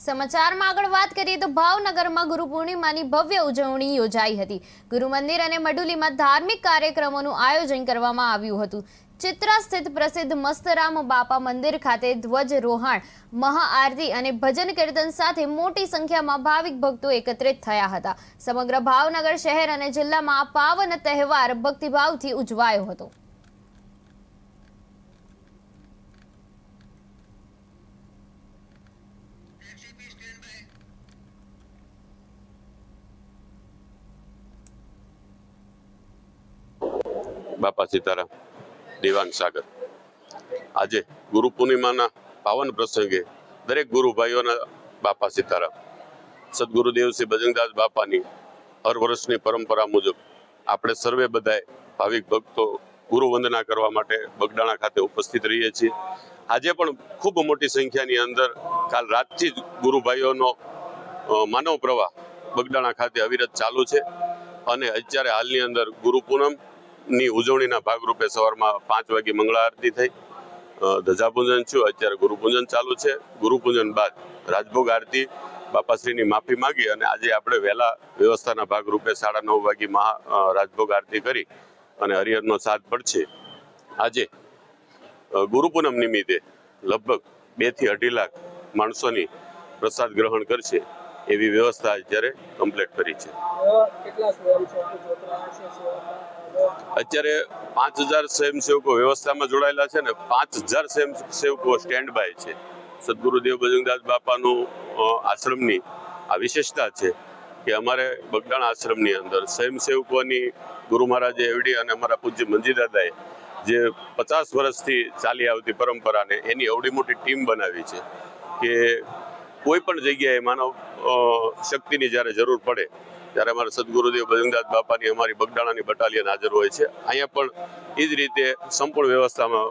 સમાચારમાં આગળ વાત કરીએ તો ભાવનગરમાં ગુરુ પૂર્ણિમાની ભવ્ય ઉજવણી યોજાઈ હતી. ગુરુ મંદિર અને મડુલીમાં ધાર્મિક કાર્યક્રમોનું આયોજન કરવામાં આવ્યું હતું. ચિત્રા સ્થિત પ્રસિદ્ધ મસ્તરામ બાપા મંદિર ખાતે ધ્વજરોહણ મહાઆરતી અને ભજન કીર્તન સાથે મોટી સંખ્યામાં ભાવિક ભક્તો એકત્રિત થયા હતા. સમગ્ર ભાવનગર શહેર અને જિલ્લામાં આ પાવન તહેવાર ભક્તિભાવથી ઉજવાયો હતો. બાપા સીતારામ, દિવાન સાગર. આજે ગુરુ પૂર્ણિમાના પાવન પ્રસંગે દરેક ગુરુ ભાઈઓના બાપા સીતારામ, સદગુરુ દેવશ્રી બજરંગદાસ બાપાની હર વર્ષની પરંપરા મુજબ આપણે સર્વે બધાએ ભાવિક ભક્તો ગુરુ વંદના કરવા માટે બગડાણા ખાતે ઉપસ્થિત રહીએ છીએ. આજે પણ ખૂબ મોટી સંખ્યાની અંદર કાલ રાતથી જ ગુરુભાઈઓનો માનવ પ્રવાહ બગડાણા ખાતે અવિરત ચાલુ છે. અને અત્યારે હાલની અંદર ગુરુ પૂનમની ઉજવણીના ભાગરૂપે સવારમાં પાંચ વાગે મંગળા આરતી થઈ. ધજાપૂજન છું. અત્યારે ગુરુપૂજન ચાલુ છે. ગુરુપૂજન બાદ રાજભોગ આરતી બાપાશ્રીની માફી માંગી અને આજે આપણે વહેલા વ્યવસ્થાના ભાગરૂપે સાડા નવ વાગે મહા રાજભોગ આરતી કરી અને હરિહરનો સાથ પડશે. આજે અ, ગુરુ પૂનમ નિમિત્તે લગભગ બેથી અઢી લાખ માણસોની પ્રસાદ ગ્રહણ કરશે એવી વ્યવસ્થા અત્યારે કમ્પ્લીટ કરી છે. અત્યારે પાંચ હજાર સ્વયંસેવકો વ્યવસ્થામાં જોડાયેલા છે ને પાંચ હજાર સ્વયંસેવકો સ્ટેન્ડ બાય છે. સદગુરુદેવ બજરંગદાસ બાપાનું આશ્રમની આ વિશેષતા છે કે અમારે બગદાણ આશ્રમની અંદર સ્વયંસેવકોની ગુરુ મહારાજે એવડી અને અમારા પૂજ્ય મંજી દાદાએ જે પચાસ વર્ષથી ચાલી આવતી પરંપરાને એની અવડી મોટી ટીમ બનાવી છે કે કોઈ પણ જગ્યાએ માનવ શક્તિની જ્યારે જરૂર પડે, ત્યારે અમારા સદગુરુદેવ બજરંગદાસ બાપાની અમારી બગડાણાની બટાલિયન હાજર હોય છે. અહીંયા પણ એ જ રીતે સંપૂર્ણ વ્યવસ્થામાં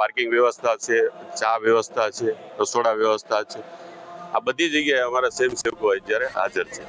પાર્કિંગ વ્યવસ્થા છે, ચા વ્યવસ્થા છે, રસોડા વ્યવસ્થા છે. આ બધી જગ્યાએ અમારા સ્વયંસેવકો અત્યારે હાજર છે.